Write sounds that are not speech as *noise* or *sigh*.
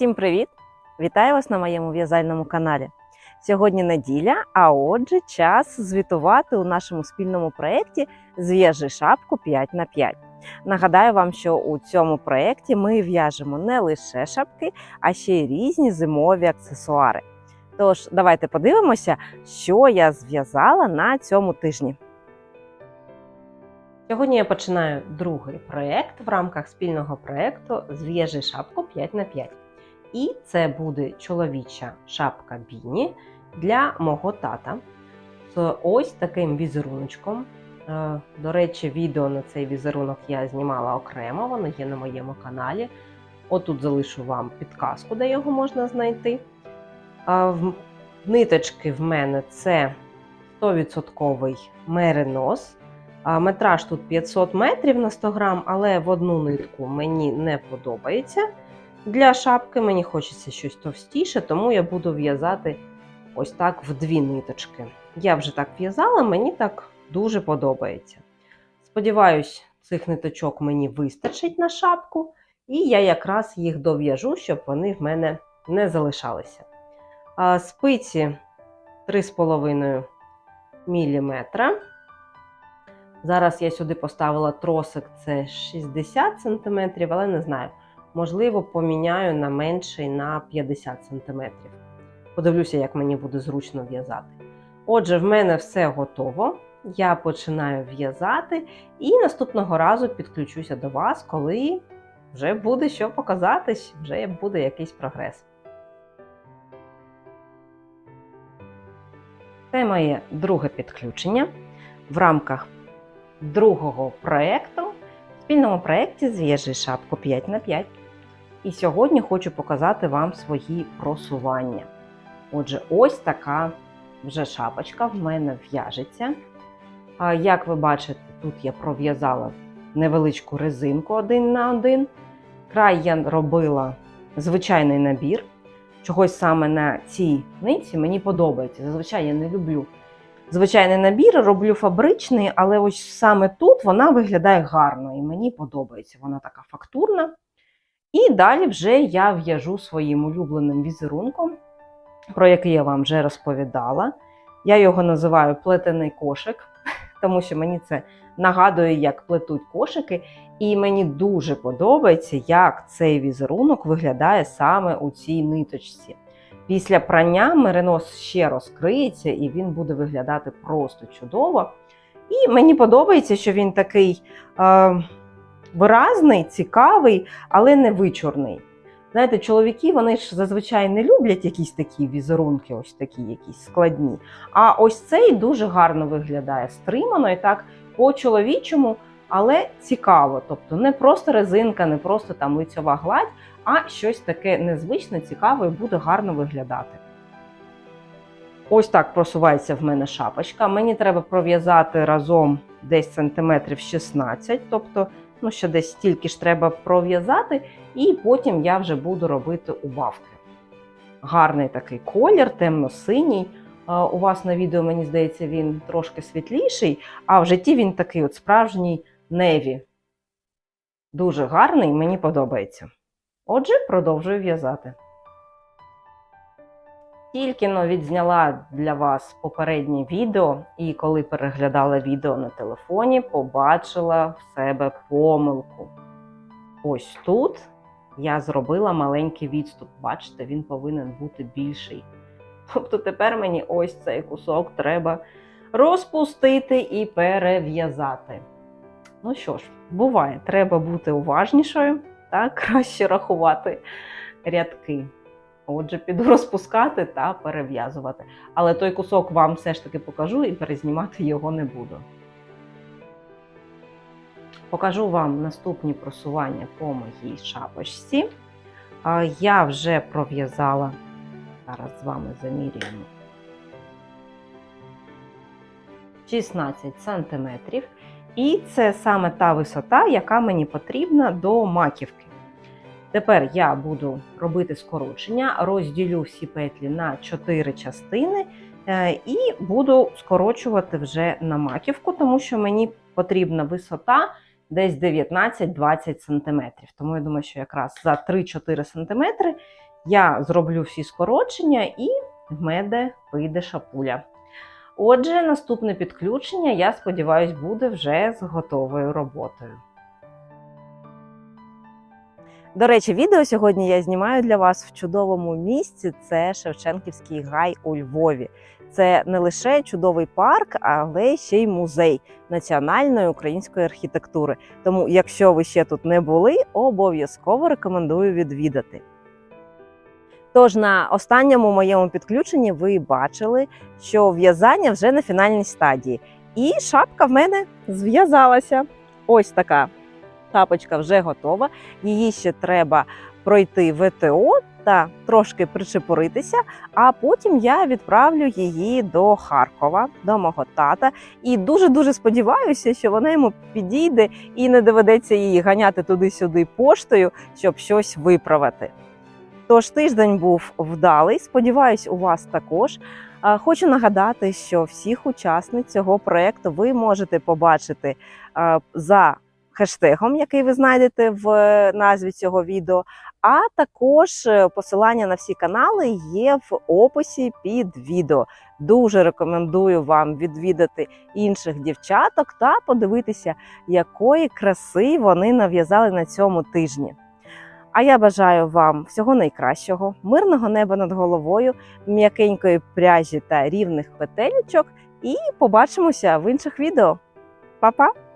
Всім привіт! Вітаю вас на моєму в'язальному каналі. Сьогодні неділя, а отже, час звітувати у нашому спільному проєкті Зв'яжи шапку 5 на 5 Нагадаю вам, що у цьому проєкті ми в'яжемо не лише шапки, а ще й різні зимові аксесуари. Тож, давайте подивимося, що я зв'язала на цьому тижні. Сьогодні я починаю другий проєкт в рамках спільного проєкту Зв'яжи шапку 5 на 5 І це буде чоловіча шапка Біні для мого тата з ось таким візеруночком. Е, До речі, відео на цей візерунок я знімала окремо, воно є на моєму каналі. Отут залишу вам підказку, де його можна знайти. Ниточки в мене це 100% меринос. Метраж тут 500 метрів на 100 грам, але в одну нитку мені не подобається. Для шапки мені хочеться щось товстіше, тому я буду в'язати ось так в дві ниточки. Я вже так в'язала, мені так дуже подобається. Сподіваюсь, цих ниточок мені вистачить на шапку, і я якраз їх дов'яжу, щоб вони в мене не залишалися. А, Спиці 3,5 мм. Зараз я сюди поставила тросик, це 60 см, але не знаю. Можливо, поміняю на менший на 50 см. Подивлюся, як мені буде зручно в'язати. Отже, в мене все готово. Я починаю в'язати і наступного разу підключуся до вас, коли вже буде що показати, вже буде якийсь прогрес. Це моє друге підключення в рамках другого проєкту, спільному проєкті Зв'яжи шапку 5 на 5 І сьогодні хочу показати вам свої просування. Отже, ось така вже шапочка в мене в'яжеться. Як ви бачите, тут я пров'язала невеличку резинку один на один. Край я робила звичайний набір. Чогось саме на цій нитці мені подобається. Зазвичай я не люблю звичайний набір, роблю фабричний, але ось саме тут вона виглядає гарно і мені подобається. Вона така фактурна. І далі вже я в'яжу своїм улюбленим візерунком, про який я вам вже розповідала. Я його називаю плетений кошик, *laughs* тому що мені це нагадує, як плетуть кошики. І мені дуже подобається, як цей візерунок виглядає саме у цій ниточці. Після прання меринос ще розкриється і він буде виглядати просто чудово. І мені подобається, що він такий е, виразний, цікавий, але не вичорний. Знаєте, чоловіки вони ж зазвичай не люблять якісь такі візерунки, ось такі якісь складні. А ось цей дуже гарно виглядає стримано і так по-чоловічому, але цікаво. Тобто не просто резинка, не просто там лицьова гладь, а щось таке незвичне, цікаве і буде гарно виглядати. Ось так просувається в мене шапочка. Мені треба пров'язати разом десь сантиметрів 16, тобто, ну, ще десь стільки ж треба пров'язати, і потім я вже буду робити убавки. Гарний такий колір, темно-синій. У вас на відео, мені здається, він трошки світліший, а в житті він такий от справжній неві. Дуже гарний, мені подобається. Отже, продовжую в'язати. Тільки но відзняла для вас попереднє відео, і коли переглядала відео на телефоні, побачила в себе помилку. Ось тут я зробила маленький відступ. Бачите, він повинен бути більший. Тобто тепер мені ось цей кусок треба розпустити і перев'язати. Ну що ж, буває, треба бути уважнішою та краще рахувати рядки. Отже, піду розпускати та перев'язувати. Але той кусок вам все ж таки покажу і перезнімати його не буду. Покажу вам наступні просування по моїй шапочці. Я вже пров'язала, зараз з вами замірюємо 16 сантиметрів. І це саме та висота, яка мені потрібна до маківки. Тепер я буду робити скорочення, розділю всі петлі на 4 частини е, і буду скорочувати вже на маківку, тому що мені потрібна висота десь 19-20 см. Тому я думаю, що якраз за 3-4 см Я зроблю всі скорочення і в мене вийде шапуля. Отже, наступне підключення, я сподіваюся, буде вже з готовою роботою. До речі, відео сьогодні я знімаю для вас в чудовому місці. Це Шевченківський гай у Львові. Це не лише чудовий парк, але ще й музей національної української архітектури. Тому, якщо ви ще тут не були, обов'язково рекомендую відвідати. Тож на останньому моєму підключенні ви бачили, що в'язання вже на фінальній стадії. І шапка в мене зв'язалася. Ось така тапочка вже готова. Її ще треба пройти ВТО та трошки причепуритися, а потім я відправлю її до Харкова, до мого тата. І дуже-дуже сподіваюся, що вона йому підійде і не доведеться її ганяти туди-сюди поштою, щоб щось виправити. Тож тиждень був вдалий. Сподіваюсь, у вас також. Хочу нагадати, що всіх учасниць цього проекту ви можете побачити за хештегом, який ви знайдете в е, назві цього відео. А також е, посилання на всі канали є в описі під відео. Дуже рекомендую вам відвідати інших дівчаток та подивитися, якої краси вони нав'язали на цьому тижні. А я бажаю вам всього найкращого, мирного неба над головою, м'якенької пряжі та рівних петелечок. І побачимося в інших відео. Па-па!